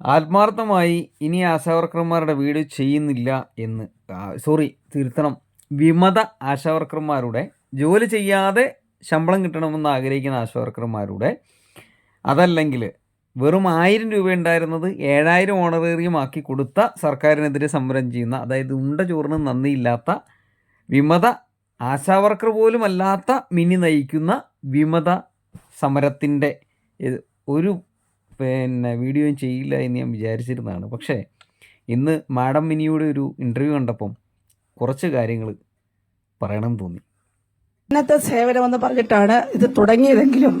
ആത്മാർത്ഥമായി ഇനി ആശാവർക്കർമാരുടെ വീട് ചെയ്യുന്നില്ല എന്ന് സോറി തിരുത്തണം. വിമത ആശാവർക്കർമാരുടെ ജോലി ചെയ്യാതെ ശമ്പളം കിട്ടണമെന്ന് ആഗ്രഹിക്കുന്ന ആശാവർക്കർമാരുടെ അതല്ലെങ്കിൽ വെറും ആയിരം രൂപ ഉണ്ടായിരുന്നത് ഏഴായിരം ഓണറേറിയം ആക്കി കൊടുത്ത സർക്കാരിനെതിരെ സമരം ചെയ്യുന്ന അതായത് ഉണ്ട ചോറിന് നന്ദിയില്ലാത്ത വിമത ആശാവർക്കർ പോലും അല്ലാത്ത മിനി നയിക്കുന്ന വിമത സമരത്തിന്റെ ഒരു പിന്നെ വീഡിയോയും ചെയ്യില്ല എന്ന് ഞാൻ വിചാരിച്ചിരുന്നതാണ്. പക്ഷേ ഇന്ന് മാഡം മിനിയുടെ ഒരു ഇന്റർവ്യൂ കണ്ടപ്പം കുറച്ച് കാര്യങ്ങൾ പറയണം തോന്നി. ഇന്നത്തെ സേവനമെന്ന് പറഞ്ഞിട്ടാണ് ഇത് തുടങ്ങിയതെങ്കിലും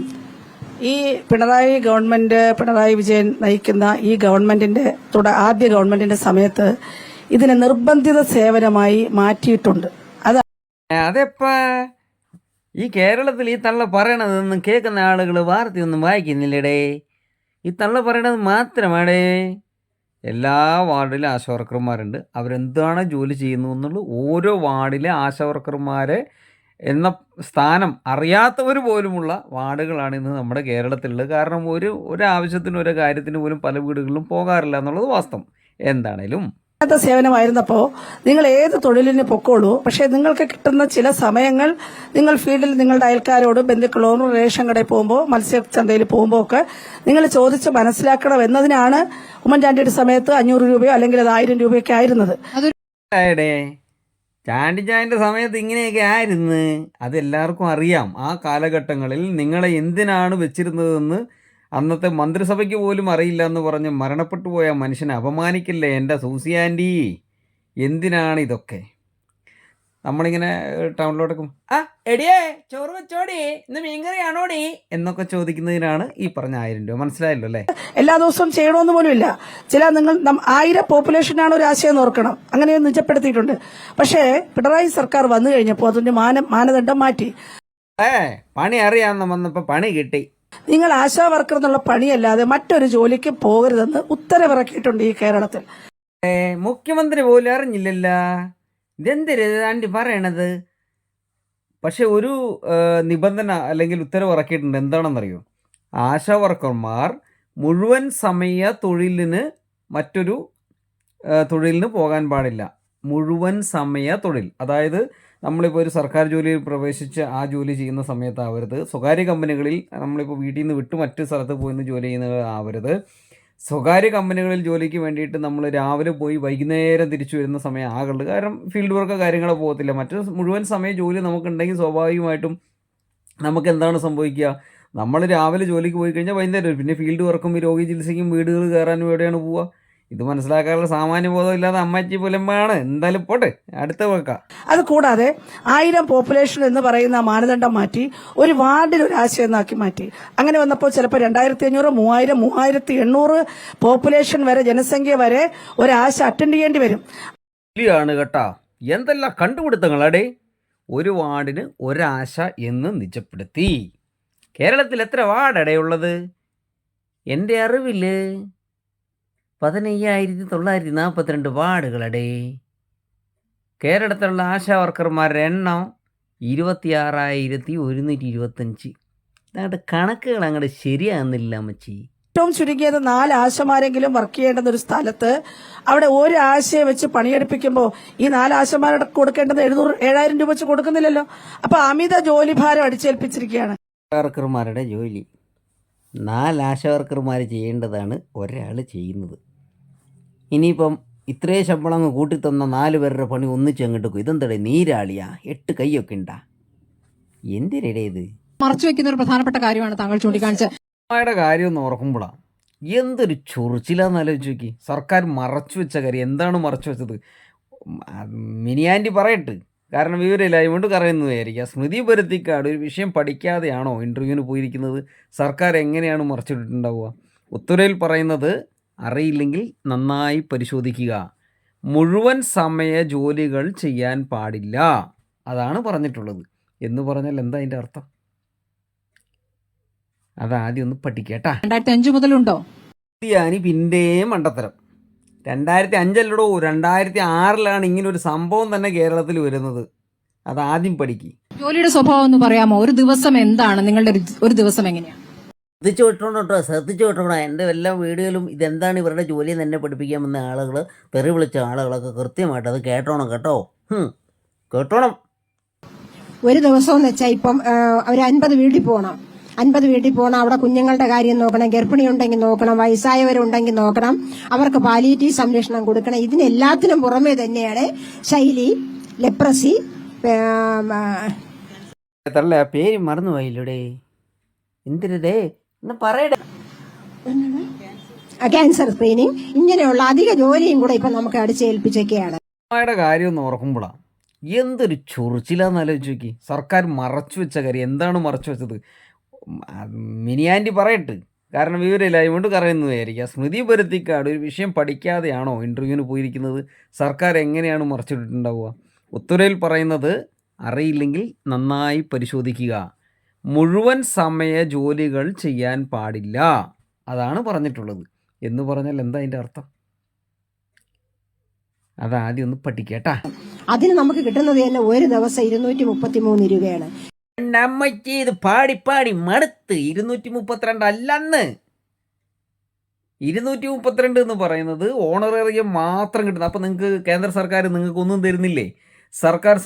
ഈ പിണറായി ഗവൺമെന്റ് പിണറായി വിജയൻ നയിക്കുന്ന ഈ ഗവൺമെന്റിന്റെ തുട ആദ്യ ഗവൺമെന്റിന്റെ സമയത്ത് ഇതിനെ നിർബന്ധിത സേവനമായി മാറ്റിയിട്ടുണ്ട്. അത് അതെപ്പാ? ഈ കേരളത്തിൽ ഈ തള്ള പറയണതൊന്നും കേൾക്കുന്ന ആളുകൾ വാർത്തയൊന്നും വായിക്കുന്നില്ലടേ. ഈ തള്ള പറയണത് മാത്രമാണ്. എല്ലാ വാർഡിലും ആശാവർക്കർമാരുണ്ട്. അവരെന്താണ് ജോലി ചെയ്യുന്നു എന്നുള്ളത് ഓരോ വാർഡിലെ ആശാവർക്കർമാരെ എന്ന സ്ഥാനം അറിയാത്തവർ പോലുമുള്ള വാർഡുകളാണ് ഇന്ന് നമ്മുടെ കേരളത്തിലുള്ളത്. കാരണം ഒരു ഒരു ആവശ്യത്തിന് ഒരു കാര്യത്തിന് പോലും പല വീടുകളിലും പോകാറില്ല എന്നുള്ളത് വാസ്തവം. എന്താണേലും ഇന്നത്തെ സേവനമായിരുന്നപ്പോ നിങ്ങൾ ഏത് തൊഴിലിന് പൊക്കോളൂ പക്ഷേ നിങ്ങൾക്ക് കിട്ടുന്ന ചില സമയങ്ങൾ നിങ്ങൾ ഫീൽഡിൽ നിങ്ങളുടെ അയൽക്കാരോടും ബന്ധുക്കളോടും റേഷൻ കടയിൽ പോകുമ്പോൾ മത്സ്യചന്തയിൽ പോകുമ്പോൾ ഒക്കെ നിങ്ങൾ ചോദിച്ച് മനസ്സിലാക്കണം എന്നതിനാണ് ഉമ്മൻചാണ്ടിയുടെ സമയത്ത് അഞ്ഞൂറ് രൂപയോ അല്ലെങ്കിൽ അത് ആയിരം രൂപയൊക്കെ ആയിരുന്നത്. ചാണ്ടിച്ചായന്റെ സമയത്ത് ഇങ്ങനെയൊക്കെ ആയിരുന്നു. അതെല്ലാവർക്കും അറിയാം. ആ കാലഘട്ടങ്ങളിൽ നിങ്ങളെ എന്തിനാണ് വെച്ചിരുന്നതെന്ന് അന്നത്തെ മന്ത്രിസഭയ്ക്ക് പോലും അറിയില്ല എന്ന് പറഞ്ഞ് മരണപ്പെട്ടു പോയ മനുഷ്യനെ അപമാനിക്കില്ലേ എന്റെ സൂസിയാന്റി എന്തിനാണ് ഇതൊക്കെ നമ്മളിങ്ങനെ ടൗണിലോട്ടൊക്കെ ആ എടിയേ ചോറ് വെച്ചോടി ഇന്ന് മീൻകറിയാണോടി എന്നൊക്കെ ചോദിക്കുന്നതിനാണ് ഈ പറഞ്ഞ ആയിരം രൂപ. മനസ്സിലായല്ലോ അല്ലേ? എല്ലാ ദിവസവും ചെയ്യണമെന്ന് പോലും ഇല്ല. ചില നിങ്ങൾ ആയിരം പോപ്പുലേഷനാണ് ഒരു ആശയം നോർക്കണം ഓർക്കണം. അങ്ങനെ നിജപ്പെടുത്തിയിട്ടുണ്ട്. പക്ഷേ പിണറായി സർക്കാർ വന്നു കഴിഞ്ഞപ്പോൾ അതിന്റെ മാനം മാനദണ്ഡം മാറ്റി. ഏ പണി അറിയാമെന്ന് വന്നപ്പോൾ പണി കിട്ടി. നിങ്ങൾ ആശാ വർക്കർ എന്നുള്ള പണിയല്ലാതെ മറ്റൊരു ജോലിക്ക് പോകരുതെന്ന് ഉത്തരവിറക്കിയിട്ടുണ്ട് ഈ കേരളത്തിൽ. മുഖ്യമന്ത്രി പോലും അറിഞ്ഞില്ലല്ല. ഇതെന്തിര് ആന്റി പറയണത്? പക്ഷെ ഒരു നിബന്ധന അല്ലെങ്കിൽ ഉത്തരവ് ഇറക്കിയിട്ടുണ്ട് എന്താണെന്നറിയോ? ആശാ വർക്കർമാർ മുഴുവൻ സമയ തൊഴിലിന് മറ്റൊരു തൊഴിലിന് പോകാൻ പാടില്ല. മുഴുവൻ സമയ തൊഴിൽ. അതായത് നമ്മളിപ്പോൾ ഒരു സർക്കാർ ജോലിയിൽ പ്രവേശിച്ച് ആ ജോലി ചെയ്യുന്ന സമയത്താവരുത്. സ്വകാര്യ കമ്പനികളിൽ നമ്മളിപ്പോൾ വീട്ടിൽ നിന്ന് വിട്ട് മറ്റു സ്ഥലത്ത് പോയി നിന്ന് ജോലി ചെയ്യുന്നത് ആവരുത് സ്വകാര്യ കമ്പനികളിൽ ജോലിക്ക് വേണ്ടിയിട്ട് നമ്മൾ രാവിലെ പോയി വൈകുന്നേരം തിരിച്ചു വരുന്ന സമയം ആകരുത്. കാരണം ഫീൽഡ് വർക്ക് കാര്യങ്ങളോ പോകത്തില്ല. മറ്റു മുഴുവൻ സമയം ജോലി നമുക്കുണ്ടെങ്കിൽ സ്വാഭാവികമായിട്ടും നമുക്ക് എന്താണ് സംഭവിക്കുക? നമ്മൾ രാവിലെ ജോലിക്ക് പോയി കഴിഞ്ഞാൽ വൈകുന്നേരം പിന്നെ ഫീൽഡ് വർക്കും രോഗി ചികിത്സയ്ക്കും വീടുകൾ കയറാനും എവിടെയാണ് പോവുക? ഇത് മനസ്സിലാക്കാനുള്ള സാമാന്യ ബോധം ഇല്ലാതെ അമ്മച്ചി പുലമ്പാണ്. എന്തായാലും പോട്ടെ അടുത്ത വെക്കാം. അത് കൂടാതെ ആയിരം പോപ്പുലേഷൻ എന്ന് പറയുന്ന മാനദണ്ഡം മാറ്റി ഒരു വാർഡിൽ ഒരു ആശയം എന്നാക്കി മാറ്റി. അങ്ങനെ വന്നപ്പോൾ ചിലപ്പോൾ രണ്ടായിരത്തി അഞ്ഞൂറ് മൂവായിരം മൂവായിരത്തി എണ്ണൂറ് പോപ്പുലേഷൻ വരെ ജനസംഖ്യ വരെ ഒരാശ അറ്റൻഡ് ചെയ്യേണ്ടി വരും. കേട്ടാ. എന്തെല്ലാം കണ്ടുപിടുത്തങ്ങളടേ? ഒരു വാർഡിന് ഒരാശ എന്ന് നിജപ്പെടുത്തി. കേരളത്തിൽ എത്ര വാർഡടേ ഉള്ളത്? എന്റെ അറിവിൽ പതിനയ്യായിരത്തി തൊള്ളായിരത്തി നാൽപ്പത്തിരണ്ട് വാർഡുകളടേ. കേരളത്തിലുള്ള ആശാ വർക്കർമാരുടെ എണ്ണം ഇരുപത്തിയാറായിരത്തി ഒരുന്നൂറ്റി ഇരുപത്തഞ്ച് അങ്ങോട്ട് കണക്കുകൾ അങ്ങോട്ട് ശരിയാകുന്നില്ല അമ്മച്ചി. ഏറ്റവും ചുരുങ്ങിയത് നാല് ആശമാരെങ്കിലും വർക്ക് ചെയ്യേണ്ടുന്ന ഒരു സ്ഥലത്ത് അവിടെ ഒരു ആശയെ വെച്ച് പണിയെടുപ്പിക്കുമ്പോൾ ഈ നാല് ആശമാരുടെ കൊടുക്കേണ്ടത് എഴുന്നൂറ് ഏഴായിരം രൂപ വെച്ച് കൊടുക്കുന്നില്ലല്ലോ. അപ്പൊ അമിത ജോലിഭാരം അടിച്ചേൽപ്പിച്ചിരിക്കുകയാണ്. വർക്കർമാരുടെ ജോലി. നാല് ആശാവർക്കർമാർ ചെയ്യേണ്ടതാണ് ഒരാൾ ചെയ്യുന്നത്. ഇനിയിപ്പം ഇത്രയും ശമ്പളം അങ്ങ് കൂട്ടിത്തന്ന നാല് പേരുടെ പണി ഒന്നിച്ച് അങ്ങോട്ട് പോയി ഇതെന്തടേ നീരാളിയാ? എട്ട് കൈയൊക്കെ ഉണ്ടാ? എന്തിനിടെ ഇത് മറച്ചു വെക്കുന്ന ഒരു പ്രധാനപ്പെട്ട കാര്യമാണ് താങ്കൾ ചൂണ്ടിക്കാണിച്ചത്. അമ്മയുടെ കാര്യം ഒന്ന് ഓർക്കുമ്പോഴാണ് എന്തൊരു ചൊറിച്ചിലാന്ന് ആലോചിച്ച് നോക്കി. സർക്കാർ മറച്ചു വെച്ച കാര്യം. എന്താണ് മറച്ചു വെച്ചത്? മിനിയാന്റി പറയട്ട്. കാരണം വിവരമില്ല. കൊണ്ട് പറയുന്നതായിരിക്കാം സ്മൃതി പരുത്തിക്കാട് ഒരു വിഷയം പഠിക്കാതെയാണോ ഇന്റർവ്യൂവിന് പോയിരിക്കുന്നത്? സർക്കാർ എങ്ങനെയാണ് മറച്ചിട്ടുണ്ടാവുക ഉത്തരവിൽ പറയുന്നത് അറിയില്ലെങ്കിൽ നന്നായി പരിശോധിക്കുക. മുഴുവൻ സമയ ജോലികൾ ചെയ്യാൻ പാടില്ല. അതാണ് പറഞ്ഞിട്ടുള്ളത്. എന്ന് പറഞ്ഞാൽ എന്താ അതിന്റെ അർത്ഥം? അതാദ്യം ഒന്ന് പഠിക്കട്ടാ. രണ്ടായിരത്തി അഞ്ചു മുതലുണ്ടോ? ക്രിസ്ത്യാനി പിന്നെയും മണ്ടത്തരം. രണ്ടായിരത്തി അഞ്ചല്ലടോ രണ്ടായിരത്തി ആറിലാണ് ഇങ്ങനെ ഒരു സംഭവം തന്നെ കേരളത്തിൽ വരുന്നത്. അത് ആദ്യം പഠിക്കും. ജോലിയുടെ സ്വഭാവം എന്ന് പറയാമോ? ഒരു ദിവസം എന്താണ്? നിങ്ങളുടെ ഒരു ദിവസം എങ്ങനെയാണ് ശ്രദ്ധിച്ചു വിട്ടോണം കേട്ടോ ശ്രദ്ധിച്ചു വിട്ടോണം. എന്റെ എല്ലാ വീഡിയോയിലും ഇതെന്താണ് ഇവരുടെ ജോലി തന്നെ എന്നെ പഠിപ്പിക്കാൻ വന്ന ആളുകൾ തെറി വിളിച്ച ആളുകളൊക്കെ കൃത്യമായിട്ട് അത് കേട്ടോണം കേട്ടോ. കേട്ടോണം. ഒരു ദിവസം എന്ന് വെച്ചാൽ ഇപ്പം ഒരു അൻപത് വീട്ടിൽ പോകണം അൻപത് വീട്ടിൽ പോകണം അവിടെ കുഞ്ഞുങ്ങളുടെ കാര്യം നോക്കണം ഗർഭിണി ഉണ്ടെങ്കിൽ നോക്കണം വയസ്സായവരുണ്ടെങ്കിൽ നോക്കണം അവർക്ക് പാലിയേറ്റീവ് സംരക്ഷണം കൊടുക്കണം. ഇതിനെല്ലാത്തിനും പുറമേ തന്നെയാണ് ശൈലി ലെപ്രസി പേര് മറന്നു പോയില്ലൂടെ പറയടേ. ക്യാൻസർ സ്ക്രീനിങ് ഇങ്ങനെയുള്ള അധിക ജോലിയും കൂടെ ഇപ്പം നമുക്ക് അടിച്ചേൽപ്പിച്ചൊക്കെയാണ്. അമ്മയുടെ കാര്യം ഒന്ന് ഓർക്കുമ്പോഴാണ് എന്തൊരു ചൊറിച്ചിലാന്ന് ആലോചിച്ച് നോക്കി സർക്കാർ മറച്ചു വെച്ച കാര്യം. എന്താണ് മറച്ചു വെച്ചത്? മിനിയാന്റി പറയട്ട്. കാരണം വിവരമില്ല. അതുകൊണ്ട് പറയുന്നതായിരിക്കാം സ്മൃതി പരുത്തിക്കാട് ഒരു വിഷയം പഠിക്കാതെയാണോ ഇന്റർവ്യൂവിന് പോയിരിക്കുന്നത്? സർക്കാർ എങ്ങനെയാണ് മറച്ചിട്ടിട്ടുണ്ടാവുക? ഉത്തരവിൽ പറയുന്നത് അറിയില്ലെങ്കിൽ നന്നായി പരിശോധിക്കുക. മുഴുവൻ സമയ ജോലികൾ ചെയ്യാൻ പാടില്ല. അതാണ് പറഞ്ഞിട്ടുള്ളത്. എന്ന് പറഞ്ഞാൽ എന്താ അതിന്റെ അർത്ഥം? അതാദ്യം ഒന്ന് പഠിക്കട്ടാ. അതിന് നമുക്ക് കിട്ടുന്നത് തന്നെ ഒരു ദിവസം ഇരുന്നൂറ്റി മുപ്പത്തി മൂന്ന് രൂപയാണ് ഇത് പാടി പാടി മടുത്ത് ഇരുന്നൂറ്റി മുപ്പത്തിരണ്ട് അല്ലെന്ന്. ഇരുന്നൂറ്റി മുപ്പത്തിരണ്ട് എന്ന് പറയുന്നത് ഓണറേറിയം മാത്രം കിട്ടുന്നത്. അപ്പം നിങ്ങൾക്ക് കേന്ദ്ര സർക്കാർ നിങ്ങൾക്ക് ഒന്നും തരുന്നില്ലേ? സർക്കാർ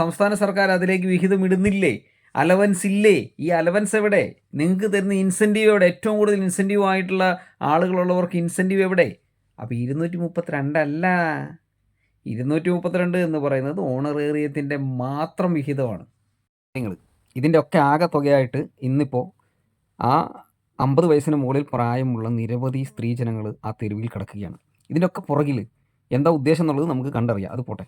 സംസ്ഥാന സർക്കാർ അതിലേക്ക് വിഹിതം ഇടുന്നില്ലേ? അലവൻസ് ഇല്ലേ? ഈ അലവൻസ് എവിടെ? നിങ്ങൾക്ക് തരുന്ന ഇൻസെന്റീവ് എവിടെ? ഏറ്റവും കൂടുതൽ ഇൻസെന്റീവ് ആയിട്ടുള്ള ആളുകളുള്ളവർക്ക് ഇൻസെന്റീവ് എവിടെ? അപ്പോൾ ഇരുന്നൂറ്റി മുപ്പത്തിരണ്ടല്ല ഇരുന്നൂറ്റി മുപ്പത്തിരണ്ട് എന്ന് പറയുന്നത് ഓണറേറിയത്തിന്റെ മാത്രം വിഹിതമാണ്. നിങ്ങൾ ഇതിന്റെ ഒക്കെ ആകെ തുകയായിട്ട് ഇന്നിപ്പോൾ ആ അമ്പത് വയസ്സിന് മുകളിൽ പ്രായമുള്ള നിരവധി സ്ത്രീജനങ്ങൾ ആ തെരുവിൽ കിടക്കുകയാണ്. ഇതിന്റെ ഒക്കെ പുറകിൽ എന്താ ഉദ്ദേശം എന്നുള്ളത് നമുക്ക് കണ്ടറിയാം. അത് പോട്ടെ.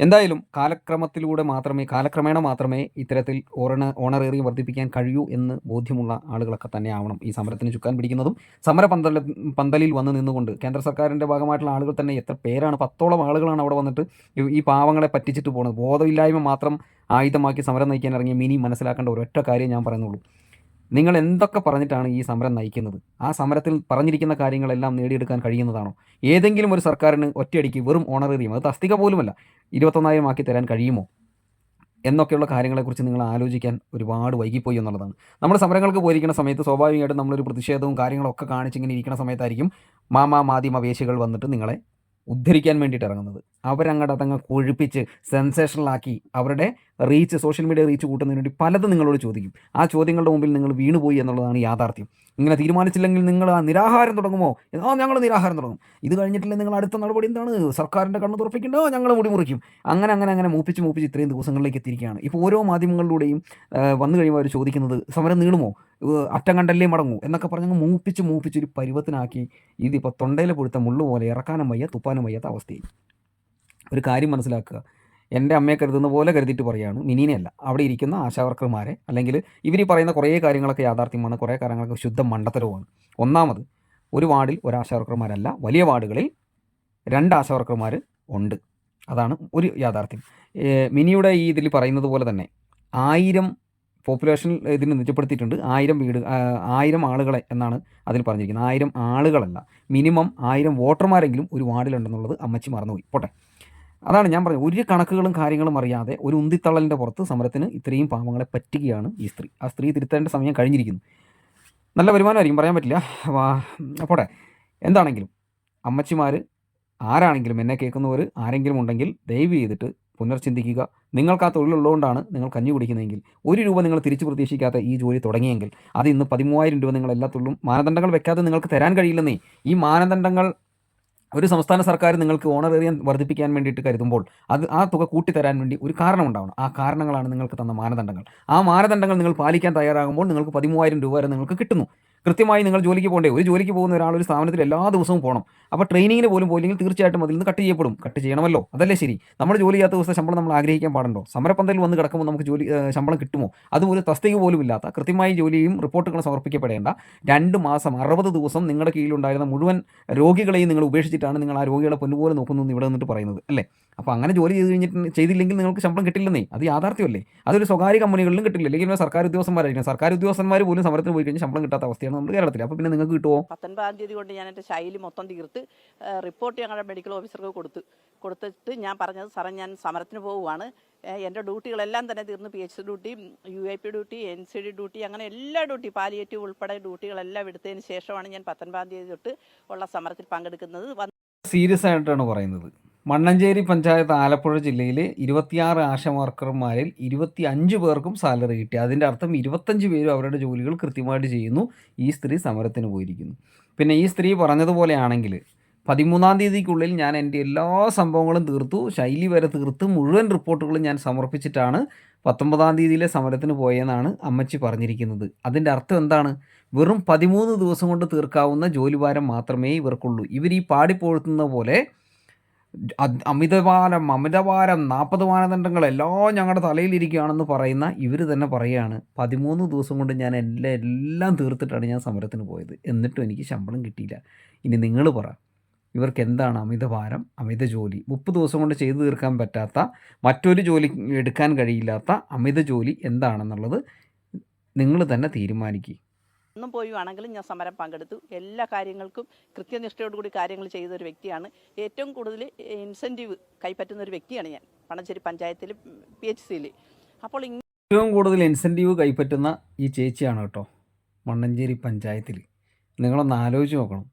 എന്തായാലും കാലക്രമത്തിലൂടെ മാത്രമേ കാലക്രമേണ മാത്രമേ ഇത്തരത്തിൽ ഓണ ഓണറേറിയം വർദ്ധിപ്പിക്കാൻ കഴിയൂ എന്ന് ബോധ്യമുള്ള ആളുകളൊക്കെ തന്നെ ആവണം ഈ സമരത്തിന് ചുക്കാൻ പിടിക്കുന്നതും. സമര പന്തല പന്തലിൽ വന്ന് നിന്നുകൊണ്ട് കേന്ദ്ര സർക്കാരിന്റെ ഭാഗമായിട്ടുള്ള ആളുകൾ തന്നെ എത്ര പേരാണ് പത്തോളം ആളുകളാണ് അവിടെ വന്നിട്ട് ഈ- പാവങ്ങളെ പറ്റിച്ചിട്ട് പോകുന്നത് ബോധമില്ലായ്മ മാത്രം ആയുധമാക്കി സമരം നയിക്കാൻ ഇറങ്ങിയ മിനി മനസ്സിലാക്കേണ്ട ഒരൊറ്റ കാര്യം ഞാൻ പറയുന്നുള്ളൂ. നിങ്ങൾ എന്തൊക്കെ പറഞ്ഞിട്ടാണ് ഈ സമരം നയിക്കുന്നത്? ആ സമരത്തിൽ പറഞ്ഞിരിക്കുന്ന കാര്യങ്ങളെല്ലാം നേടിയെടുക്കാൻ കഴിയുന്നതാണോ? ഏതെങ്കിലും ഒരു സർക്കാരിന് ഒറ്റയടിക്ക് വെറും ഓണറേറിയം അത് തസ്തിക പോലുമല്ല ഇരുപത്തൊന്നായിരം ആക്കി തരാൻ കഴിയുമോ? എന്നൊക്കെയുള്ള കാര്യങ്ങളെക്കുറിച്ച് നിങ്ങൾ ആലോചിക്കാൻ ഒരുപാട് വൈകിപ്പോയി എന്നുള്ളതാണ്. നമ്മൾ സമരങ്ങൾക്ക് പോയിരിക്കുന്ന സമയത്ത് സ്വാഭാവികമായിട്ടും നമ്മളൊരു പ്രതിഷേധവും കാര്യങ്ങളൊക്കെ കാണിച്ചിങ്ങനെ ഇരിക്കുന്ന സമയത്തായിരിക്കും മാമാ മാധ്യമ വേശികൾ വന്നിട്ട് നിങ്ങളെ ഉദ്ധരിക്കാൻ വേണ്ടിയിട്ട് ഇറങ്ങുന്നത്. അവരങ്ങോട്ട് അതങ്ങ് കൊഴുപ്പിച്ച് സെൻസേഷണലാക്കി അവരുടെ റീച്ച് സോഷ്യൽ മീഡിയ റീച്ച് കൂട്ടുന്നതിന് വേണ്ടി പലതും നിങ്ങളോട് ചോദിക്കും. ആ ചോദ്യങ്ങളുടെ മുമ്പിൽ നിങ്ങൾ വീണുപോയി എന്നുള്ളതാണ് യാഥാർത്ഥ്യം. ഇങ്ങനെ തീരുമാനിച്ചില്ലെങ്കിൽ നിങ്ങൾ ആ നിരാഹാരം തുടങ്ങുമോ? ആ ഞങ്ങൾ നിരാഹാരം തുടങ്ങും. ഇത് കഴിഞ്ഞിട്ടില്ല നിങ്ങൾ അടുത്ത നടപടി എന്താണ്? സർക്കാരിന്റെ കണ്ണ് തുറപ്പിക്കണ്ടോ? ഞങ്ങൾ മുടിമുറിക്കും അങ്ങനെ അങ്ങനെ അങ്ങനെ മൂപ്പിച്ച് മൂപ്പിച്ച് ഇത്രയും ദിവസങ്ങളിലേക്ക് എത്തിയിരിക്കുകയാണ്. ഇപ്പോൾ ഓരോ മാധ്യമങ്ങളിലൂടെയും വന്നു കഴിയുമ്പോൾ അവർ ചോദിക്കുന്നത് സമരം നീളുമോ? അറ്റം കണ്ടല്ലേ മടങ്ങൂ? എന്നൊക്കെ പറഞ്ഞങ്ങ് മൂപ്പിച്ച് മൂപ്പിച്ച് ഒരു പരുവത്തിനാക്കി ഇതിപ്പോൾ തൊണ്ടയിൽ പൊഴുത്ത മുള്ളു പോലെ ഇറക്കാനും വയ്യ തുപ്പാനും വയ്യാത്ത അവസ്ഥയായി. ഒരു കാര്യം മനസ്സിലാക്കുക. എന്റെ അമ്മയെ കരുതുന്ന പോലെ കരുതിയിട്ട് പറയുകയാണ് മിനിനെയല്ല. അവിടെ ഇരിക്കുന്ന ആശാവർക്കർമാരെ അല്ലെങ്കിൽ ഇവർ പറയുന്ന കുറേ കാര്യങ്ങളൊക്കെ യാഥാർത്ഥ്യമാണ് കുറേ കാര്യങ്ങളൊക്കെ ശുദ്ധ മണ്ടത്തരവുമാണ്. ഒന്നാമത് ഒരു വാർഡിൽ ഒരു ആശാവർക്കർമാരല്ല വലിയ വാർഡുകളിൽ രണ്ട് ആശാവർക്കർമാർ ഉണ്ട്. അതാണ് ഒരു യാഥാർത്ഥ്യം. മിനിയുടെ ഈ ഇതിൽ പറയുന്നത് പോലെ തന്നെ ആയിരം പോപ്പുലേഷൻ ഇതിന് നിജപ്പെടുത്തിയിട്ടുണ്ട്. ആയിരം വീട് ആയിരം ആളുകളെ എന്നാണ് അതിൽ പറഞ്ഞിരിക്കുന്നത്. ആയിരം ആളുകളല്ല മിനിമം ആയിരം വോട്ടർമാരെങ്കിലും ഒരു വാർഡിലുണ്ടെന്നുള്ളത് അമ്മച്ചി മറന്നുപോയി പോട്ടെ. അതാണ് ഞാൻ പറഞ്ഞത്. ഒരു കണക്കുകളും കാര്യങ്ങളും അറിയാതെ ഒരു ഉന്തിത്തള്ളലിന്റെ പുറത്ത് സമരത്തിന് ഇത്രയും പാവങ്ങളെ പറ്റുകയാണ് ഈ സ്ത്രീ. ആ സ്ത്രീ തിരുത്തേണ്ട സമയം കഴിഞ്ഞിരിക്കുന്നു. നല്ല വരുമാനമായിരിക്കും പറയാൻ പറ്റില്ല. പോട്ടെ. എന്താണെങ്കിലും അമ്മച്ചിമാർ ആരാണെങ്കിലും എന്നെ കേൾക്കുന്നവർ ആരെങ്കിലും ഉണ്ടെങ്കിൽ ദയവ് ചെയ്തിട്ട് പുനർചിന്തിക്കുക. നിങ്ങൾക്ക് ആ തൊഴിലുള്ളതുകൊണ്ടാണ് നിങ്ങൾ കഞ്ഞി കുടിക്കുന്നതെങ്കിൽ ഒരു രൂപ നിങ്ങൾ തിരിച്ചു പ്രതീക്ഷിക്കാത്ത ഈ ജോലി തുടങ്ങിയെങ്കിൽ അത് ഇന്ന് പതിമൂവായിരം രൂപ നിങ്ങൾ എല്ലാത്തുള്ളും മാനദണ്ഡങ്ങൾ വെക്കാതെ നിങ്ങൾക്ക് തരാൻ കഴിയില്ലെന്നേ. ഈ മാനദണ്ഡങ്ങൾ ഒരു സംസ്ഥാന സർക്കാർ നിങ്ങൾക്ക് ഓണറേറിയം വർദ്ധിപ്പിക്കാൻ വേണ്ടിയിട്ട് കരുതുമ്പോൾ അത് ആ തുക കൂട്ടിത്തരാൻ വേണ്ടി ഒരു കാരണം ഉണ്ടാവണം. ആ കാരണങ്ങളാണ് നിങ്ങൾക്ക് തന്ന മാനദണ്ഡങ്ങൾ. ആ മാനദണ്ഡങ്ങൾ നിങ്ങൾ പാലിക്കാൻ തയ്യാറാകുമ്പോൾ നിങ്ങൾക്ക് പതിമൂവായിരം രൂപ വരെ നിങ്ങൾക്ക് കിട്ടുന്നു. കൃത്യമായി നിങ്ങൾ ജോലിക്ക് പോകണ്ടേ ഒരു ജോലിക്ക് പോകുന്ന ഒരാൾ ഒരു സ്ഥാപനത്തിൽ എല്ലാ ദിവസവും പോകണം. അപ്പോൾ ട്രെയിനിങ്ങിന് പോലും പോയില്ലെങ്കിൽ തീർച്ചയായിട്ടും അതിൽ നിന്ന് കട്ട് ചെയ്യപ്പെടും. കട്ട് ചെയ്യണമല്ലോ. അതല്ലേ ശരി. നമ്മൾ ജോലി ചെയ്യാത്ത ദിവസം ശമ്പളം നമ്മൾ ആഗ്രഹിക്കാൻ പാടുണ്ടോ? സമരപന്തലിൽ വന്ന് കിടക്കുമ്പോൾ നമുക്ക് ജോലി ശമ്പളം കിട്ടുമോ? അതും ഒരു തസ്തിക പോലും ഇല്ലാത്ത കൃത്യമായി ജോലിയും റിപ്പോർട്ടുകളും സമർപ്പിക്കപ്പെടേണ്ട രണ്ട് മാസം അറുപത് ദിവസം നിങ്ങളുടെ കീഴിലുണ്ടായിരുന്ന മുഴുവൻ രോഗികളെയും നിങ്ങൾ ഉപേക്ഷിച്ചിട്ടാണ് നിങ്ങൾ ആ രോഗികളെ പൊന്നുപോലെ നോക്കുന്നു എന്ന് ഇവിടെ നിന്നിട്ട് പറയുന്നത്. അല്ലേ? അപ്പോൾ അങ്ങനെ ജോലി ചെയ്ത് കഴിഞ്ഞിട്ട് ചെയ്തില്ലെങ്കിൽ നിങ്ങൾക്ക് ശമ്പളം കിട്ടില്ലെന്നേ. അത് യാഥാർത്ഥ്യമല്ലേ. അതൊരു സ്വകാര്യ കമ്പനികളിലും കിട്ടില്ല. അല്ലെങ്കിൽ പിന്നെ സർക്കാർ ഉദ്യോഗസ്ഥന്മാരായിരിക്കും. സർക്കാർ ഉദ്യോഗസ്ഥന്മാർ പോലും സമരത്തിന് പോയി കഴിഞ്ഞാൽ ശമ്പളം കിട്ടാത്ത അവസ്ഥയാണ് നമ്മുടെ കേരളത്തിൽ. അപ്പോൾ പിന്നെ നിങ്ങൾക്ക് കിട്ടുമോ പത്തൊൻപതാം തീയതി കൊണ്ട് ഞാൻ എന്റെ ശൈലി മൊത്തം തീർത്ത് റിപ്പോർട്ട് ഞങ്ങളുടെ മെഡിക്കൽ ഓഫീസർക്ക് കൊടുത്തു കൊടുത്തിട്ട് ഞാൻ പറഞ്ഞത് സാറേ ഞാൻ സമരത്തിന് പോവുകയാണ്. എന്റെ ഡ്യൂട്ടികളെല്ലാം തന്നെ തീർന്ന് P H duty U I P duty N C D duty അങ്ങനെ എല്ലാ ഡ്യൂട്ടി പാലിയേറ്റീവ് ഉൾപ്പെടെ ഡ്യൂട്ടികളെല്ലാം എടുത്തതിന് ശേഷമാണ് ഞാൻ പത്തൊൻപതാം തീയതി തൊട്ട് ഉള്ള സമരത്തിൽ പങ്കെടുക്കുന്നത്. സീരിയസ് ആയിട്ടാണ് പറയുന്നത്. മണ്ണഞ്ചേരി പഞ്ചായത്ത് ആലപ്പുഴ ജില്ലയിൽ ഇരുപത്തിയാറ് ആശ വർക്കർമാരിൽ ഇരുപത്തി അഞ്ച് പേർക്കും സാലറി കിട്ടി. അതിന്റെ അർത്ഥം ഇരുപത്തഞ്ച് പേരും അവരുടെ ജോലികൾ കൃത്യമായിട്ട് ചെയ്യുന്നു. ഈ സ്ത്രീ സമരത്തിന് പോയിരിക്കുന്നു. പിന്നെ ഈ സ്ത്രീ പറഞ്ഞതുപോലെയാണെങ്കിൽ പതിമൂന്നാം തീയതിക്കുള്ളിൽ ഞാൻ എന്റെ എല്ലാ സംഭവങ്ങളും തീർത്തു. ശൈലി വരെ തീർത്ത് മുഴുവൻ റിപ്പോർട്ടുകളും ഞാൻ സമർപ്പിച്ചിട്ടാണ് പത്തൊമ്പതാം തീയതിയിലെ സമരത്തിന് പോയെന്നാണ് അമ്മച്ചി പറഞ്ഞിരിക്കുന്നത്. അതിന്റെ അർത്ഥം എന്താണ്? വെറും പതിമൂന്ന് ദിവസം കൊണ്ട് തീർക്കാവുന്ന ജോലിഭാരം മാത്രമേ ഇവർക്കുള്ളൂ. ഇവർ ഈ പാടിപ്പോഴ്ത്തുന്ന പോലെ അമിതഭാരം അമിതഭാരം നാൽപ്പത് മാനദണ്ഡങ്ങൾ എല്ലാം ഞങ്ങളുടെ തലയിലിരിക്കുകയാണെന്ന് പറയുന്ന ഇവർ തന്നെ പറയുകയാണ് പതിമൂന്ന് ദിവസം കൊണ്ട് ഞാൻ എല്ലാം എല്ലാം തീർത്തിട്ടാണ് ഞാൻ സമരത്തിന് പോയത്. എന്നിട്ടും എനിക്ക് ശമ്പളം കിട്ടിയില്ല. ഇനി നിങ്ങൾ പറ. ഇവർക്ക് എന്താണ് അമിതഭാരം അമിത ജോലി? മുപ്പത് ദിവസം കൊണ്ട് ചെയ്തു തീർക്കാൻ പറ്റാത്ത മറ്റൊരു ജോലി എടുക്കാൻ കഴിയില്ലാത്ത അമിത ജോലി എന്താണെന്നുള്ളത് നിങ്ങൾ തന്നെ തീരുമാനിക്കുക ഒന്നും പോയുവാണെങ്കിലും ഞാൻ സമരം പങ്കെടുത്തു. എല്ലാ കാര്യങ്ങൾക്കും കൃത്യനിഷ്ഠയോടുകൂടി കാര്യങ്ങൾ ചെയ്ത ഒരു വ്യക്തിയാണ്. ഏറ്റവും കൂടുതൽ ഇൻസെന്റീവ് കൈപ്പറ്റുന്ന ഒരു വ്യക്തിയാണ് ഞാൻ. പണച്ചേരി പഞ്ചായത്തിൽ പി എച്ച് സിയിൽ അപ്പോൾ ഏറ്റവും കൂടുതൽ ഇൻസെന്റീവ് കൈപ്പറ്റുന്ന ഈ ചേച്ചിയാണ് കേട്ടോ മണ്ണഞ്ചേരി പഞ്ചായത്തിൽ നിങ്ങളൊന്ന് ആലോചിച്ച് നോക്കണം.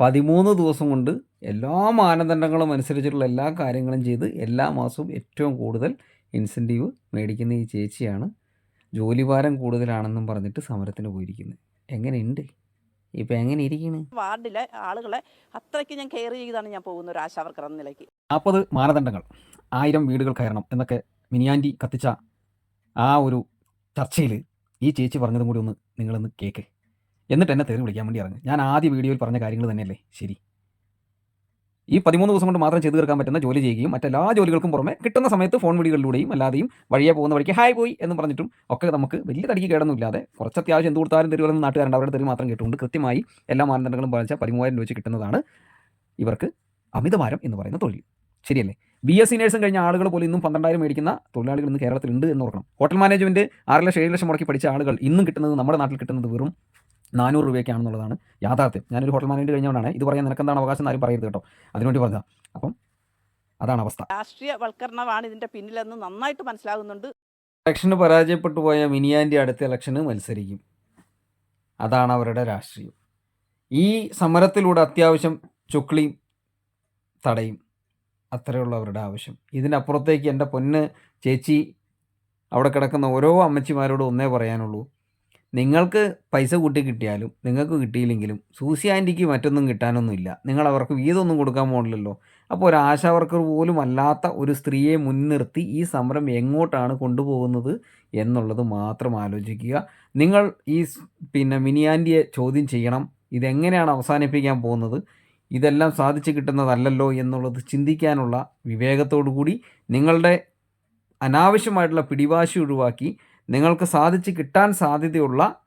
പതിമൂന്ന് ദിവസം കൊണ്ട് എല്ലാ മാനദണ്ഡങ്ങളും അനുസരിച്ചിട്ടുള്ള എല്ലാ കാര്യങ്ങളും ചെയ്ത് എല്ലാ മാസവും ഏറ്റവും കൂടുതൽ ഇൻസെന്റീവ് മേടിക്കുന്ന ഈ ചേച്ചിയാണ്. ജോലിഭാരം കൂടുതലാണെന്നും പറഞ്ഞിട്ട് സമരത്തിന് പോയിരിക്കുന്നത്. എങ്ങനെയുണ്ട്? ഇപ്പം എങ്ങനെ ഇരിക്കുന്നു വാർഡിലെ ആളുകളെ അത്രയ്ക്ക് ഞാൻ കെയർ ചെയ്താണ് ഞാൻ പോകുന്ന ഒരു ആശാവർക്കർ എന്ന നിലയ്ക്ക്. നാൽപ്പത് മാനദണ്ഡങ്ങൾ ആയിരം വീടുകൾ കയറണം എന്നൊക്കെ മിനിയാന്റി കത്തിച്ച ആ ഒരു ചർച്ചയിൽ ഈ ചേച്ചി പറഞ്ഞതും കൂടി ഒന്ന് നിങ്ങളൊന്ന് കേക്ക്. എന്നിട്ട് എന്നെ തെറി വിളിക്കാൻ വേണ്ടി ഇറങ്ങും. ഞാൻ ആദ്യ വീഡിയോയിൽ പറഞ്ഞ കാര്യങ്ങൾ തന്നെയല്ലേ? ശരി. ഈ പതിമൂന്ന് ദിവസം കൊണ്ട് മാത്രം ചെയ്തു തീർക്കാൻ പറ്റുന്ന ജോലി ചെയ്യുകയും മറ്റെല്ലാ ജോലികൾക്കും പുറമെ കിട്ടുന്ന സമയത്ത് ഫോൺ വിളികളിലൂടെയും അല്ലാതെയും വഴിയെ പോകുന്ന വഴിക്ക് ഹായ് പോയി എന്ന് പറഞ്ഞിട്ടും ഒക്കെ നമുക്ക് വലിയ തടിക്ക് കേടൊന്നുമില്ലാതെ കുറച്ച് അത്യാവശ്യം എന്ത് കൊടുത്താലും തരുമെന്ന് നാട്ടുകാരുണ്ട്. അവരുടെ തെരുവ് മാത്രം കേട്ടുകൊണ്ട് കൃത്യമായി എല്ലാ മാനദണ്ഡങ്ങളും പാലിച്ച പതിമൂവായിരം രൂപ കിട്ടുന്നതാണ് ഇവർക്ക് അമിതഭാരം എന്ന് പറയുന്ന തൊഴിൽ. ശരിയല്ലേ? ബി എസ് സി നേഴ്സും കഴിഞ്ഞ ആളുകൾ പോലും ഇന്നും പന്ത്രണ്ടായിരം മേടിക്കുന്ന തൊഴിലാളികൾ ഇന്ന് കേരളത്തിലുണ്ട് എന്ന് ഓർക്കണം. ഹോട്ടൽ മാനേജ്മെന്റ് ആറ് ലക്ഷം ഏഴ് ലക്ഷം മുടക്കി പഠിച്ച ആളുകൾ ഇന്നും കിട്ടുന്നത് നമ്മുടെ നാട്ടിൽ കിട്ടുന്നത് വെറും നാനൂറ് രൂപയൊക്കെയാണെന്നുള്ളതാണ് യാഥാർത്ഥ്യം. ഞാനൊരു ഹോട്ടൽ മാനേജ് കഴിഞ്ഞുകൊണ്ടാണ് ഇത് പറയാൻ നിനക്കെന്താണ് അവകാശം എന്ന് ആരും പറയരുത് കേട്ടോ. അതിനുവേണ്ടി പറഞ്ഞാൽ അപ്പം അതാണ് അവസ്ഥ. രാഷ്ട്രീയവൽക്കരണമാണ് ഇതിന്റെ പിന്നിലെന്ന് നന്നായിട്ട് മനസ്സിലാകുന്നുണ്ട്. ഇലക്ഷന് പരാജയപ്പെട്ടു പോയ മിനിയാന്റെ അടുത്ത ഇലക്ഷന് മത്സരിക്കും. അതാണ് അവരുടെ രാഷ്ട്രീയം. ഈ സമരത്തിലൂടെ അത്യാവശ്യം ചുക്ലിയും തടയും. അത്രയുള്ള അവരുടെ ആവശ്യം. ഇതിനപ്പുറത്തേക്ക് എന്റെ പൊന്ന് ചേച്ചി അവിടെ കിടക്കുന്ന ഓരോ അമ്മച്ചിമാരോടും ഒന്നേ പറയാനുള്ളൂ. നിങ്ങൾക്ക് പൈസ കൂട്ടി കിട്ടിയാലും നിങ്ങൾക്ക് കിട്ടിയില്ലെങ്കിലും സൂസി ആന്റിക്ക് മറ്റൊന്നും കിട്ടാനൊന്നുമില്ല. നിങ്ങൾ അവർക്ക് വീതമൊന്നും കൊടുക്കാൻ പോകണില്ലല്ലോ അപ്പോൾ ഒരു ആശാ വർക്കർ പോലും അല്ലാത്ത ഒരു സ്ത്രീയെ മുൻനിർത്തി ഈ സമരം എങ്ങോട്ടാണ് കൊണ്ടുപോകുന്നത് എന്നുള്ളത് മാത്രം ആലോചിക്കുക. നിങ്ങൾ ഈ പിന്നെ മിനിയാന്റിയെ ചോദ്യം ചെയ്യണം. ഇതെങ്ങനെയാണ് അവസാനിപ്പിക്കാൻ പോകുന്നത്? ഇതെല്ലാം സാധിച്ചു കിട്ടുന്നതല്ലല്ലോ എന്നുള്ളത് ചിന്തിക്കാനുള്ള വിവേകത്തോടു കൂടി നിങ്ങളുടെ അനാവശ്യമായിട്ടുള്ള പിടിവാശി ഒഴിവാക്കി നിങ്ങൾക്ക് സാധിച്ച് കിട്ടാൻ സാധ്യതയുള്ള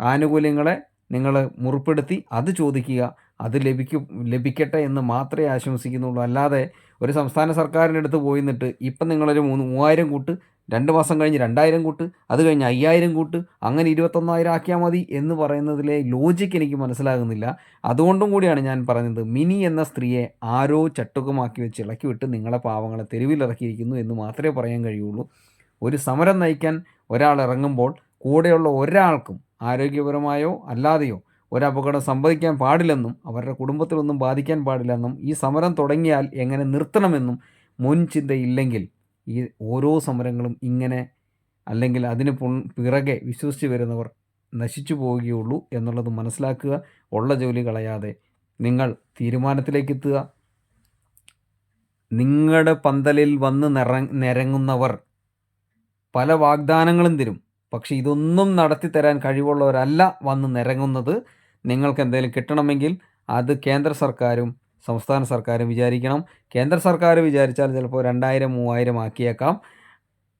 ആനുകൂല്യങ്ങളെ നിങ്ങൾ മുറിപ്പെടുത്തി അത് ചോദിക്കുക അത് ലഭിക്കും ലഭിക്കട്ടെ എന്ന് മാത്രമേ ആശംസിക്കുന്നുള്ളൂ. അല്ലാതെ ഒരു സംസ്ഥാന സർക്കാരിന്റെ അടുത്ത് പോയി നിന്നിട്ട് ഇപ്പം നിങ്ങളൊരു മൂന്ന് മൂവായിരം കൂട്ട് രണ്ട് മാസം കഴിഞ്ഞ് രണ്ടായിരം കൂട്ട് അത് കഴിഞ്ഞ് അയ്യായിരം കൂട്ട് അങ്ങനെ ഇരുപത്തൊന്നായിരം ആക്കിയാൽ മതി എന്ന് പറയുന്നതിലെ ലോജിക്ക് എനിക്ക് മനസ്സിലാകുന്നില്ല. അതുകൊണ്ടും കൂടിയാണ് ഞാൻ പറഞ്ഞത് മിനി എന്ന സ്ത്രീയെ ആരോ ചട്ടുകമാക്കി വെച്ച് ഇളക്കി വിട്ട് നിങ്ങളെ പാവങ്ങളെ തെരുവിലിറക്കിയിരിക്കുന്നു എന്ന് മാത്രമേ പറയാൻ കഴിയുള്ളൂ. ഒരു സമരം നയിക്കാൻ ഒരാൾ ഇറങ്ങുമ്പോൾ കൂടെയുള്ള ഒരാൾക്കും ആരോഗ്യപരമായോ അല്ലാതെയോ ഒരു അപകടം സംഭവിക്കാൻ പാടില്ലെന്നും അവരുടെ കുടുംബത്തിലൊന്നും ബാധിക്കാൻ പാടില്ലെന്നും ഈ സമരം തുടങ്ങിയാൽ എങ്ങനെ നിർത്തണമെന്നും മുൻ ചിന്തയില്ലെങ്കിൽ ഈ ഓരോ സമരങ്ങളും ഇങ്ങനെ അല്ലെങ്കിൽ അതിന് പിറകെ വിശ്വസിച്ച് വരുന്നവർ നശിച്ചു പോവുകയുള്ളൂ എന്നുള്ളത് മനസ്സിലാക്കുക ഉള്ള ജോലി കളയാതെ നിങ്ങൾ തീരുമാനത്തിലേക്ക് എത്തുക. നിങ്ങളുടെ പന്തലിൽ വന്ന് നിറ നിരങ്ങുന്നവർ പല വാഗ്ദാനങ്ങളും തരും. പക്ഷേ ഇതൊന്നും നടത്തി തരാൻ കഴിവുള്ളവരല്ല വന്ന് നിരങ്ങുന്നത്. നിങ്ങൾക്ക് എന്തെങ്കിലും കിട്ടണമെങ്കിൽ അത് കേന്ദ്ര സർക്കാരും സംസ്ഥാന സർക്കാരും വിചാരിക്കണം. കേന്ദ്ര സർക്കാർ വിചാരിച്ചാൽ ചിലപ്പോൾ രണ്ടായിരം മൂവായിരം ആക്കിയേക്കാം.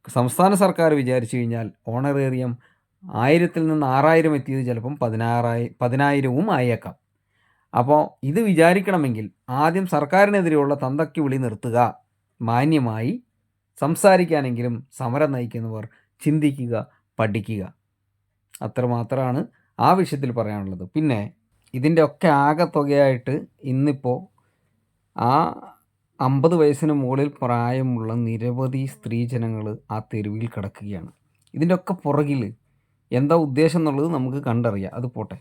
സംസ്ഥാന സർക്കാർ വിചാരിച്ചു കഴിഞ്ഞാൽ ഓണറേറിയം ആയിരത്തിൽ നിന്ന് ആറായിരം എത്തിയത് ചിലപ്പം പതിനാറായി പതിനായിരവും ആയേക്കാം. അപ്പോൾ ഇത് വിചാരിക്കണമെങ്കിൽ ആദ്യം സർക്കാരിനെതിരെയുള്ള തന്തയ്ക്ക് വിളി നിർത്തുക. മാന്യമായി സംസാരിക്കാനെങ്കിലും സമരം നയിക്കുന്നവർ ചിന്തിക്കുക പഠിക്കുക. അത്രമാത്രമാണ് ആ വിഷയത്തിൽ പറയാനുള്ളത്. പിന്നെ ഇതിന്റെ ഒക്കെ ആകെത്തുകയായിട്ട് ഇന്നിപ്പോൾ ആ അമ്പത് വയസ്സിന് മുകളിൽ പ്രായമുള്ള നിരവധി സ്ത്രീജനങ്ങൾ ആ തെരുവിൽ കിടക്കുകയാണ്. ഇതിന്റെ ഒക്കെ പുറകിൽ എന്താ ഉദ്ദേശം എന്നുള്ളത് നമുക്ക് കണ്ടറിയാം. അത് പോട്ടെ.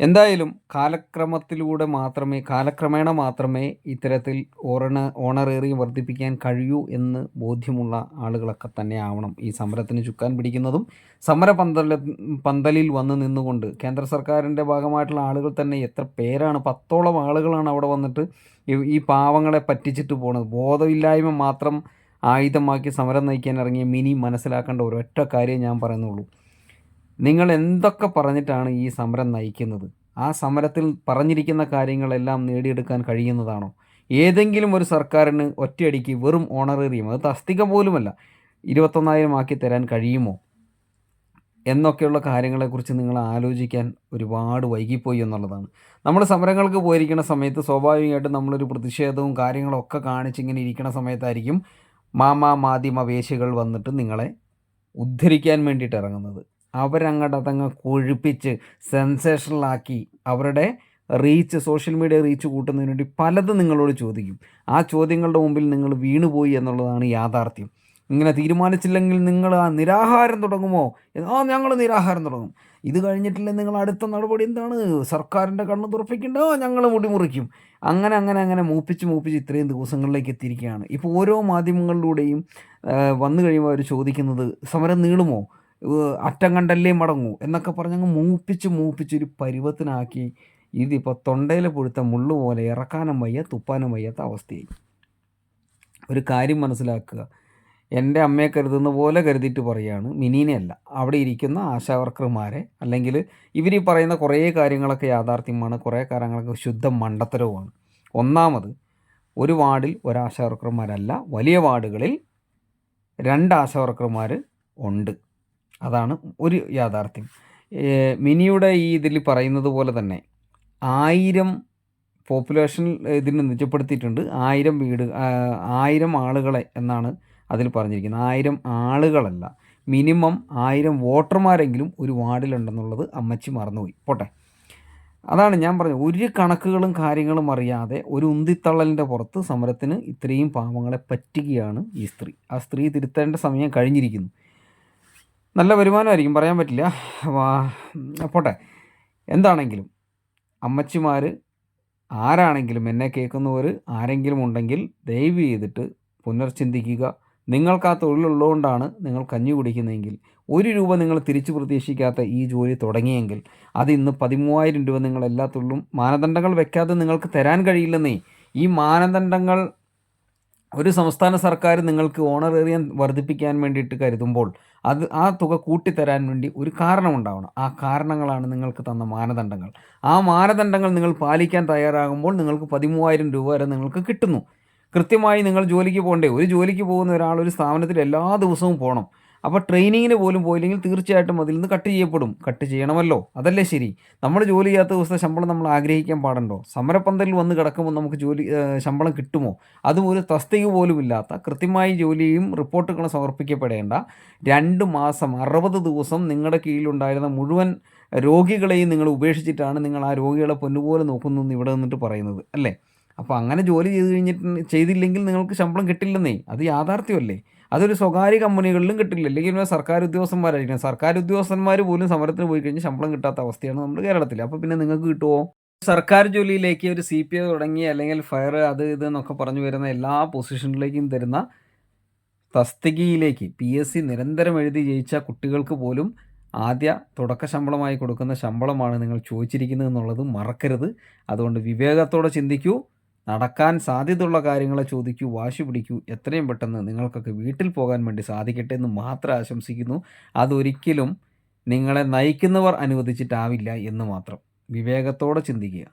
എന്തായാലും കാലക്രമത്തിലൂടെ മാത്രമേ കാലക്രമേണ മാത്രമേ ഇത്തരത്തിൽ ഓണ ഓണറേറിയം വർദ്ധിപ്പിക്കാൻ കഴിയൂ എന്ന് ബോധ്യമുള്ള ആളുകളൊക്കെ തന്നെ ആവണം. ഈ സമരത്തിന് ചുക്കാൻ പിടിക്കുന്നതും സമര പന്തല പന്തലിൽ വന്ന് നിന്നുകൊണ്ട് കേന്ദ്ര സർക്കാരിന്റെ ഭാഗമായിട്ടുള്ള ആളുകൾ തന്നെ എത്ര പേരാണ് പത്തോളം ആളുകളാണ് അവിടെ വന്നിട്ട് ഈ- പാവങ്ങളെ പറ്റിച്ചിട്ട് പോണത്. ബോധമില്ലായ്മ മാത്രം ആയുധമാക്കി സമരം നയിക്കാൻ ഇറങ്ങിയ മിനി മനസ്സിലാക്കേണ്ട ഒരൊറ്റ കാര്യം ഞാൻ പറയുന്നുള്ളൂ. നിങ്ങൾ എന്തൊക്കെ പറഞ്ഞിട്ടാണ് ഈ സമരം നയിക്കുന്നത്? ആ സമരത്തിൽ പറഞ്ഞിരിക്കുന്ന കാര്യങ്ങളെല്ലാം നേടിയെടുക്കാൻ കഴിയുന്നതാണോ? ഏതെങ്കിലും ഒരു സർക്കാരിന് ഒറ്റയടിക്ക് വെറും ഓണറേറിയം അത് തസ്തിക പോലുമല്ല ഇരുപത്തൊന്നായിരം ആക്കി തരാൻ കഴിയുമോ? എന്നൊക്കെയുള്ള കാര്യങ്ങളെക്കുറിച്ച് നിങ്ങൾ ആലോചിക്കാൻ ഒരുപാട് വൈകിപ്പോയി എന്നുള്ളതാണ്. നമ്മൾ സമരങ്ങൾക്ക് പോയിരിക്കുന്ന സമയത്ത് സ്വാഭാവികമായിട്ടും നമ്മളൊരു പ്രതിഷേധവും കാര്യങ്ങളും ഒക്കെ കാണിച്ച് ഇങ്ങനെ ഇരിക്കുന്ന സമയത്തായിരിക്കും മാമാ മാധ്യമ വേശികൾ വന്നിട്ട് നിങ്ങളെ ഉദ്ധരിക്കാൻ വേണ്ടിയിട്ട് ഇറങ്ങുന്നത്. അവരങ്ങോട്ട് അതങ്ങ് കൊഴുപ്പിച്ച് സെൻസേഷണലാക്കി അവരുടെ റീച്ച് സോഷ്യൽ മീഡിയ റീച്ച് കൂട്ടുന്നതിന് വേണ്ടി പലതും നിങ്ങളോട് ചോദിക്കും. ആ ചോദ്യങ്ങളുടെ മുമ്പിൽ നിങ്ങൾ വീണുപോയി എന്നുള്ളതാണ് യാഥാർത്ഥ്യം. ഇങ്ങനെ തീരുമാനിച്ചില്ലെങ്കിൽ നിങ്ങൾ ആ നിരാഹാരം തുടങ്ങുമോ? ആ ഞങ്ങൾ നിരാഹാരം തുടങ്ങും. ഇത് കഴിഞ്ഞിട്ടില്ല നിങ്ങൾ അടുത്ത നടപടി എന്താണ്? സർക്കാരിന്റെ കണ്ണ് തുറപ്പിക്കേണ്ട? ഞങ്ങൾ മുടിമുറിക്കും അങ്ങനെ അങ്ങനെ അങ്ങനെ മൂപ്പിച്ച് മൂപ്പിച്ച് ഇത്രയും ദിവസങ്ങളിലേക്ക് എത്തിയിരിക്കുകയാണ്. ഇപ്പോൾ ഓരോ മാധ്യമങ്ങളിലൂടെയും വന്നു കഴിയുമ്പോൾ അവർ ചോദിക്കുന്നത് സമരം നീളുമോ? അറ്റം കണ്ടല്ലേ മടങ്ങൂ എന്നൊക്കെ പറഞ്ഞങ്ങ് മൂപ്പിച്ച് മൂപ്പിച്ച് ഒരു പരുവത്തിനാക്കി ഇതിപ്പോൾ തൊണ്ടയിൽ പൊഴുത്ത മുള്ളു പോലെ ഇറക്കാനും വയ്യ തുപ്പാനും വയ്യാത്ത അവസ്ഥയായി. ഒരു കാര്യം മനസ്സിലാക്കുക. എന്റെ അമ്മയെ കരുതുന്ന പോലെ കരുതിയിട്ട് പറയുകയാണ് മിനീനെ അല്ല. അവിടെ ഇരിക്കുന്ന ആശാവർക്കർമാരെ അല്ലെങ്കിൽ ഇവർ ഈ പറയുന്ന കുറേ കാര്യങ്ങളൊക്കെ യാഥാർത്ഥ്യമാണ് കുറേ കാര്യങ്ങളൊക്കെ ശുദ്ധ മണ്ടത്തരവുമാണ്. ഒന്നാമത് ഒരു വാർഡിൽ ഒരു ആശാവർക്കർമാരല്ല വലിയ വാർഡുകളിൽ രണ്ട് ആശാവർക്കർമാർ ഉണ്ട്. അതാണ് ഒരു യാഥാർത്ഥ്യം. മിനിയുടെ ഈ ഇതിൽ പറയുന്നത് പോലെ തന്നെ ആയിരം പോപ്പുലേഷൻ ഇതിന് നിജപ്പെടുത്തിയിട്ടുണ്ട്. ആയിരം വീട് ആയിരം ആളുകളെ എന്നാണ് അതിൽ പറഞ്ഞിരിക്കുന്നത്. ആയിരം ആളുകളല്ല മിനിമം ആയിരം വോട്ടർമാരെങ്കിലും ഒരു വാർഡിലുണ്ടെന്നുള്ളത് അമ്മച്ചി മറന്നുപോയി. പോട്ടെ. അതാണ് ഞാൻ പറഞ്ഞത്. ഒരു കണക്കുകളും കാര്യങ്ങളും അറിയാതെ ഒരു ഉന്തിത്തള്ളലിന്റെ പുറത്ത് സമരത്തിന് ഇത്രയും പാവങ്ങളെ പറ്റുകയാണ് ഈ സ്ത്രീ. ആ സ്ത്രീ തിരുത്തേണ്ട സമയം കഴിഞ്ഞിരിക്കുന്നു. നല്ല വരുമാനമായിരിക്കും പറയാൻ പറ്റില്ല. പോട്ടെ. എന്താണെങ്കിലും അമ്മച്ചിമാർ ആരാണെങ്കിലും എന്നെ കേൾക്കുന്നവർ ആരെങ്കിലും ഉണ്ടെങ്കിൽ ദയവ് ചെയ്തിട്ട് പുനർചിന്തിക്കുക. നിങ്ങൾക്ക് ആ തൊഴിലുള്ളതുകൊണ്ടാണ് നിങ്ങൾ കഞ്ഞി കുടിക്കുന്നതെങ്കിൽ ഒരു രൂപ നിങ്ങൾ തിരിച്ചു പ്രതീക്ഷിക്കാത്ത ഈ ജോലി തുടങ്ങിയെങ്കിൽ അത് ഇന്ന് പതിമൂവായിരം രൂപ നിങ്ങൾ എല്ലാ തൊഴിലും മാനദണ്ഡങ്ങൾ വെക്കാതെ നിങ്ങൾക്ക് തരാൻ കഴിയില്ലെന്നേ ഈ മാനദണ്ഡങ്ങൾ ഒരു സംസ്ഥാന സർക്കാർ നിങ്ങൾക്ക് ഓണറേറിയം വർദ്ധിപ്പിക്കാൻ വേണ്ടിയിട്ട് കരുതുമ്പോൾ അത് ആ തുക കൂട്ടിത്തരാൻ വേണ്ടി ഒരു കാരണമുണ്ടാവണം. ആ കാരണങ്ങളാണ് നിങ്ങൾക്ക് തന്ന മാനദണ്ഡങ്ങൾ. ആ മാനദണ്ഡങ്ങൾ നിങ്ങൾ പാലിക്കാൻ തയ്യാറാകുമ്പോൾ നിങ്ങൾക്ക് പതിമൂവായിരം രൂപ വരെ നിങ്ങൾക്ക് കിട്ടുന്നു. കൃത്യമായി നിങ്ങൾ ജോലിക്ക് പോകണ്ടേ ഒരു ജോലിക്ക് പോകുന്ന ഒരാൾ ഒരു സ്ഥാപനത്തിൽ എല്ലാ ദിവസവും പോകണം. അപ്പോൾ ട്രെയിനിങ്ങിന് പോലും പോയില്ലെങ്കിൽ തീർച്ചയായിട്ടും അതിൽ നിന്ന് കട്ട് ചെയ്യപ്പെടും. കട്ട് ചെയ്യണമല്ലോ. അതല്ലേ ശരി. നമ്മൾ ജോലി ചെയ്യാത്ത ദിവസത്തെ ശമ്പളം നമ്മൾ ആഗ്രഹിക്കാൻ പാടുണ്ടോ? സമരപ്പന്തലിൽ വന്ന് കിടക്കുമ്പോൾ നമുക്ക് ജോലി ശമ്പളം കിട്ടുമോ? അതും ഒരു തസ്തിക പോലും ഇല്ലാത്ത കൃത്യമായി ജോലിയും റിപ്പോർട്ടുകളും സമർപ്പിക്കപ്പെടേണ്ട രണ്ട് മാസം അറുപത് ദിവസം നിങ്ങളുടെ കീഴിലുണ്ടായിരുന്ന മുഴുവൻ രോഗികളെയും നിങ്ങൾ ഉപേക്ഷിച്ചിട്ടാണ് നിങ്ങൾ ആ രോഗികളെ പൊന്നുപോലെ നോക്കുന്നു എന്ന് ഇവിടെ നിന്നിട്ട് പറയുന്നത് അല്ലേ? അപ്പോൾ അങ്ങനെ ജോലി ചെയ്ത് കഴിഞ്ഞിട്ട് ചെയ്തില്ലെങ്കിൽ നിങ്ങൾക്ക് ശമ്പളം കിട്ടില്ലെന്നേ. അത് യാഥാർത്ഥ്യമല്ലേ? അതൊരു സ്വകാര്യ കമ്പനികളിലും കിട്ടില്ല. അല്ലെങ്കിൽ സർക്കാർ ഉദ്യോഗസ്ഥന്മാരായിരിക്കണം സർക്കാർ ഉദ്യോഗസ്ഥന്മാർ പോലും സമരത്തിന് പോയി കഴിഞ്ഞാൽ ശമ്പളം കിട്ടാത്ത അവസ്ഥയാണ് നമ്മുടെ കേരളത്തിൽ അപ്പോൾ പിന്നെ നിങ്ങൾക്ക് കിട്ടുമോ സർക്കാർ ജോലിയിലേക്ക് ഒരു സി പി ഐ തുടങ്ങി അല്ലെങ്കിൽ ഫയർ അത് ഇത് എന്നൊക്കെ പറഞ്ഞു വരുന്ന എല്ലാ പൊസിഷനിലേക്കും തരുന്ന തസ്തികയിലേക്ക് പി എസ് സി നിരന്തരം എഴുതി ജയിച്ച കുട്ടികൾക്ക് പോലും ആദ്യ തുടക്ക ശമ്പളമായി കൊടുക്കുന്ന ശമ്പളമാണ് നിങ്ങൾ ചോദിച്ചിരിക്കുന്നത് എന്നുള്ളത് മറക്കരുത്. അതുകൊണ്ട് വിവേകത്തോടെ ചിന്തിക്കൂ. നടക്കാൻ സാധ്യതയുള്ള കാര്യങ്ങളെ ചോദിക്കൂ വാശി പിടിക്കൂ എത്രയും പെട്ടെന്ന് നിങ്ങൾക്കൊക്കെ വീട്ടിൽ പോകാൻ വേണ്ടി സാധിക്കട്ടെ എന്ന് മാത്രം ആശംസിക്കുന്നു. അതൊരിക്കലും നിങ്ങളെ നയിക്കുന്നവർ അനുവദിച്ചിട്ടാവില്ല എന്ന് മാത്രം. വിവേകത്തോടെ ചിന്തിക്കുക.